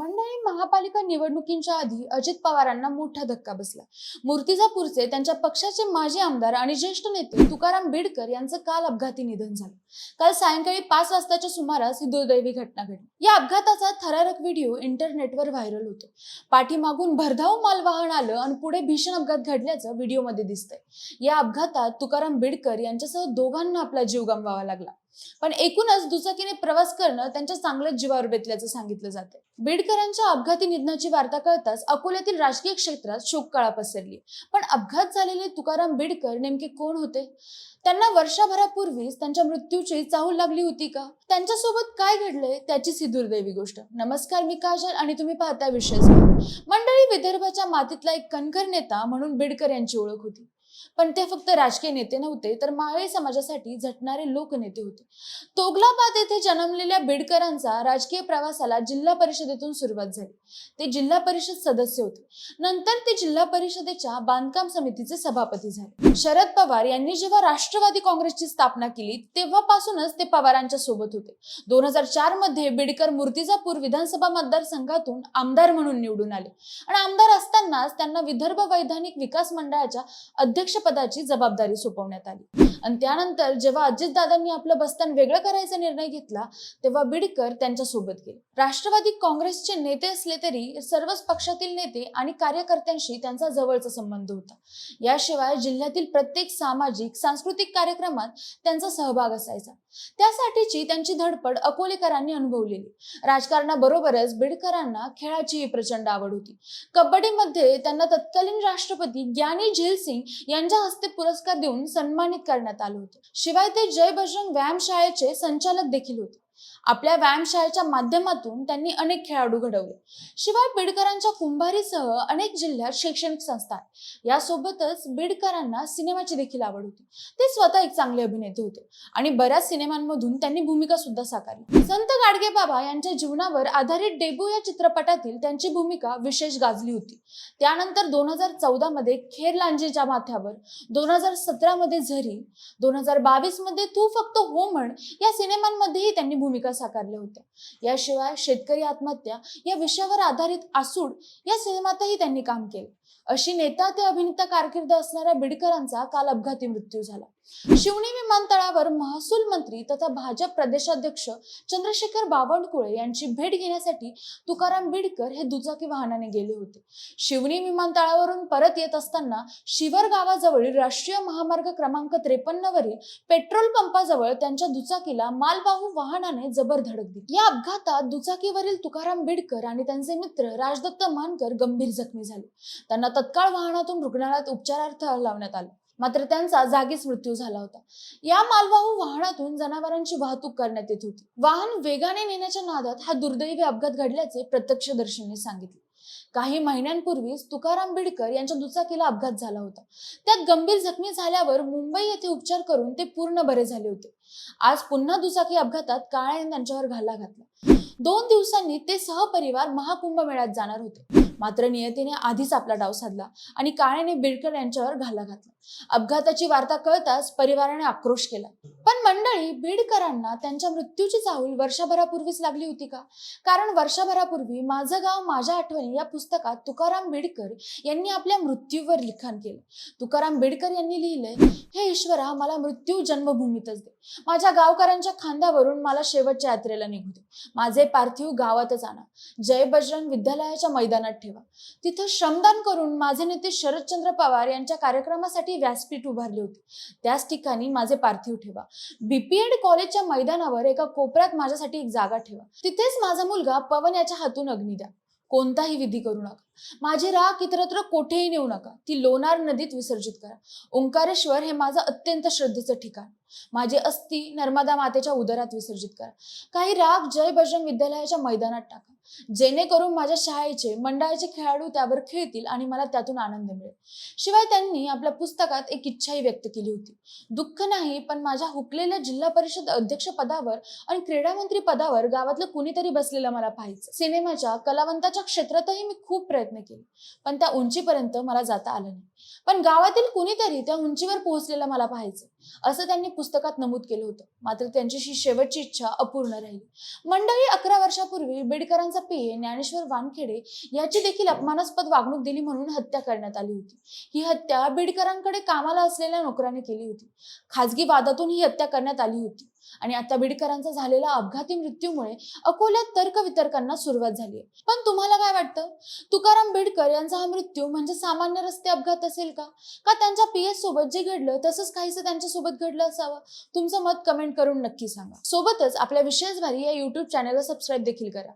मंडळी महापालिका निवडणुकींच्या आधी अजित पवारांना मोठा धक्का बसला. मूर्तिजापूरचे त्यांच्या पक्षाचे माजी आमदार आणि ज्येष्ठ नेते तुकाराम बिडकर यांचं काल अपघाती निधन झालं. काल सायंकाळी पाच वाजताच्या सुमारास ही दुर्दैवी घटना घडली. या अपघाताचा थरारक व्हिडिओ इंटरनेटवर व्हायरल होतो. पाठीमागून भरधाव मालवाहन आलं आणि पुढे भीषण अपघात घडल्याचं व्हिडिओमध्ये दिसतंय. या अपघातात तुकाराम बिडकर यांच्यासह दोघांना आपला जीव गमवावा लागला. पण एकूणच दुचाकीने प्रवास करणं त्यांच्या चांगल्याच जीवावर बेतल्याचं सांगितलं जाते बीडकरांच्या अपघाती निधनाची वार्ता कळताच अकोल्यातील राजकीय क्षेत्रात शोककळा पसरली. पण अपघात झालेले तुकाराम बीडकर नेमके कोण होते? त्यांना वर्षभरापूर्वीच त्यांच्या मृत्यूची चाहूल लागली होती का? त्यांच्यासोबत काय घडलंय त्याचीच ही दुर्दैवी गोष्ट. नमस्कार मी काजल आणि तुम्ही पाहता विशेष मंडळी विदर्भाच्या मातीतला एक कणखर नेता म्हणून बीडकर यांची ओळख होती. पण ते फक्त राजकीय नेते नव्हते तर मावळी समाजासाठी झटणारे लोकनेते होते. तोगलाबाद येथे जन्मलेल्या बिडकरांचा राजकीय प्रवासाला जिल्हा परिषदेतून सुरुवात झाली. ते जिल्हा परिषद सदस्य होते. नंतर ते जिल्हा परिषदेच्या बांधकाम समितीचे सभापती झाले. शरद पवार यांनी जेव्हा राष्ट्रवादी काँग्रेसची स्थापना केली तेव्हापासूनच ते पवारांच्या सोबत होते. दोन हजार चारमध्ये बिडकर मूर्तिजापूर विधानसभा मतदारसंघातून आमदार म्हणून निवडून आले. आणि आमदार असतानाच त्यांना विदर्भ वैधानिक विकास मंडळाच्या अध्यक्ष अध्यक्षपदाची जबाबदारी सोपवण्यात आली. आणि त्यानंतर जेव्हा अजितदादांनी आपलं बस्तान वेगळं करायचा निर्णय घेतला तेव्हा बिडकर त्यांच्यासोबत गेले. राष्ट्रवादी काँग्रेसचे नेते असले तरी सर्वच पक्षातील नेते आणि कार्यकर्त्यांशी त्यांचा जवळचा संबंध होता. याशिवाय जिल्ह्यातील प्रत्येक सामाजिक सांस्कृतिक कार्यक्रमात त्यांचा सहभाग असायचा. त्यासाठीची त्यांची धडपड अकोलेकरांनी अनुभवलेली. राजकारणाबरोबरच बिडकरांना खेळाचीही प्रचंड आवड होती. कबड्डीमध्ये त्यांना तत्कालीन राष्ट्रपती ज्ञानी झील सिंग यांच्या हस्ते पुरस्कार देऊन सन्मानित करण्यात आलं होतं. शिवाय ते जय बजरंग व्यायामशाळेचे संचालक देखील होते. आपल्या व्यायामशाळेच्या माध्यमातून त्यांनी अनेक खेळाडू घडवले. शिवाय बिडकरांच्या कुंभारीसह अनेक जिल्ह्यात शैक्षणिक संस्था आहेत. यासोबतच बिडकरांना सिनेमाची देखील आवड होती. ते स्वतः एक चांगले अभिनेते होते आणि बऱ्याच सिनेमांमधून त्यांनी भूमिका सुद्धा साकारली. संत गाडगे बाबा यांच्या जीवनावर आधारित डेबू या चित्रपटातील त्यांची भूमिका विशेष गाजली होती. त्यानंतर दोन हजार चौदा मध्ये खेर लांजेच्या माथ्यावर दोन हजार सतरा मध्ये झरी दोन हजार बावीसमध्ये तू फक्त हो म्हण या सिनेमांमध्येही त्यांनी भूमिका साकारल्या होत्या याशिवाय शेतकरी आत्महत्या या विषयावर आधारित आसूड या सिनेमातही त्यांनी काम केले. अशी नेता ते अभिनेता कारकीर्द असणाऱ्या बिडकरांचा काल अपघाती मृत्यू झाला. शिवणी विमानतळावर महसूल मंत्री तथा भाजप प्रदेशाध्यक्ष चंद्रशेखर बावनकुळे यांची भेट घेण्यासाठी तुकाराम बिडकर हे दुचाकी वाहनाने गेले होते. शिवणी विमानतळावरून परत येत असताना शिवर गावाजवळील राष्ट्रीय महामार्ग क्रमांक त्रेपन्न वरील पेट्रोल पंपाजवळ त्यांच्या दुचाकीला मालवाहू वाहनाने जबर धडक दिली. या अपघातात दुचाकीवरील तुकाराम बिडकर आणि त्यांचे मित्र राजदत्त मानकर गंभीर जखमी झाले. त्यांना तत्काळ वाहनातून रुग्णालयात उपचारार्थ लावण्यात आलं. मात्र त्यांचा जागीच मृत्यू झाला होता. या मालवाहू वाहनातून जनावरांची वाहतूक करण्यात येत होती. वाहन वेगाने नेण्याच्या नादात हा दुर्दैवी अपघात घडल्याचे प्रत्यक्षदर्शींनी सांगितले. काही महिन्यांपूर्वीच तुकाराम बिडकर यांच्या दुचाकीला अपघात झाला होता. त्यात गंभीर जखमी झाल्यावर मुंबई येथे उपचार करून ते पूर्ण बरे झाले होते. आज पुन्हा दुचाकी अपघातात काळ्याने त्यांच्यावर घाला घातला. दोन दिवसांनी ते सहपरिवार महाकुंभ मेळ्यात जाणार होते. मात्र नियतीने आधीच आपला डाव साधला आणि काळेने बिडकर यांच्यावर घाला घातला. अपघाताची वार्ता कळताच परिवाराने आक्रोश केला. पण मंडळी बीडकरांना त्यांच्या मृत्यूची चाहूल वर्षभरापूर्वीच लागली होती का? कारण वर्षभरापूर्वी माझं गाव माझ्या आठवणी या पुस्तकात तुकाराम बिडकर यांनी आपल्या मृत्यूवर लिखाण केलं. तुकाराम बिडकर यांनी लिहिलंय हे ईश्वरा मला मृत्यू जन्मभूमीतच दे. माझ्या गावकऱ्यांच्या खांद्यावरून मला शेवटच्या यात्रेला निघू दे. माझे पार्थिव गावातच आणा. जय बजरंग विद्यालयाच्या मैदानात ठेवा. तिथं श्रमदान करून माझे नेते शरदचंद्र पवार यांच्या कार्यक्रमासाठी व्यासपीठ उभारली होती. त्याच ठिकाणी माझे पार्थिव ठेवा. बीपीएड कॉलेजच्या मैदानावर एका कोपऱ्यात माझ्यासाठी एक जागा ठेवा. तिथेच माझा मुलगा पवन याच्या हातून अग्नी द्या. कोणताही विधी करू नका. माझी राख इतरत्र कोठेही नेऊ नका. ती लोणार नदीत विसर्जित करा. ओंकारेश्वर हे माझं अत्यंत श्रद्धेचं ठिकाण. माझी अस्थि नर्मदा मातेच्या उदरात विसर्जित करा. काही राग जय बजरंग विद्यालयाच्या मैदानात टाका. जेणेकरून माझ्या शाळेचे मंडळाचे खेळाडू त्यावर खेळतील आणि मला त्यातून आनंद मिळेल. शिवाय त्यांनी आपल्या पुस्तकात एक इच्छाही व्यक्त केली होती. दुःख नाही पण माझ्या हुकलेल्या जिल्हा परिषद अध्यक्ष पदावर आणि क्रीडा मंत्री पदावर गावातलं कुणीतरी बसलेलं मला पाहायचं. सिनेमाच्या कलावंताच्या क्षेत्रातही मी खूप प्रयत्न प्रयत्न केले. पण त्या उंचीपर्यंत मला जाता आलं नाही. पण गावातील कुणीतरी त्या उंचीवर पोहोचलेलं मला पाहायचं. असं त्यांनी पुस्तकात नमूद केलं होतं. मात्र त्यांची शेवटची इच्छा अपूर्ण राहिली. मंडळी अकरा वर्षापूर्वी बेडकरांचा पिये ज्ञानेश्वर वानखेडे याची देखील अपमानास्पद वागणूक दिली म्हणून हत्या करण्यात आली होती. ही हत्या बीडकरांकडे कामाला असलेल्या नोकराने केली होती. खाजगी वादातून ही हत्या करण्यात आली होती. आणि आता बीडकरांचा झालेला अपघाती मृत्यूमुळे अकोल्यात तर्कवितर्कांना सुरुवात झाली आहे. पण तुम्हाला काय वाटतं? तुकाराम बिडकर यांचा हा मृत्यू म्हणजे सामान्य रस्ते अपघात असेल का? का त्यांच्या पीएस सोबत जे घडलं तसंच काहीसं त्यांच्यासोबत घडलं असावं? तुमचं मत कमेंट करून नक्की सांगा. सोबतच आपल्या विशेष भारी या युट्यूब चॅनलला सबस्क्राईब देखील करा.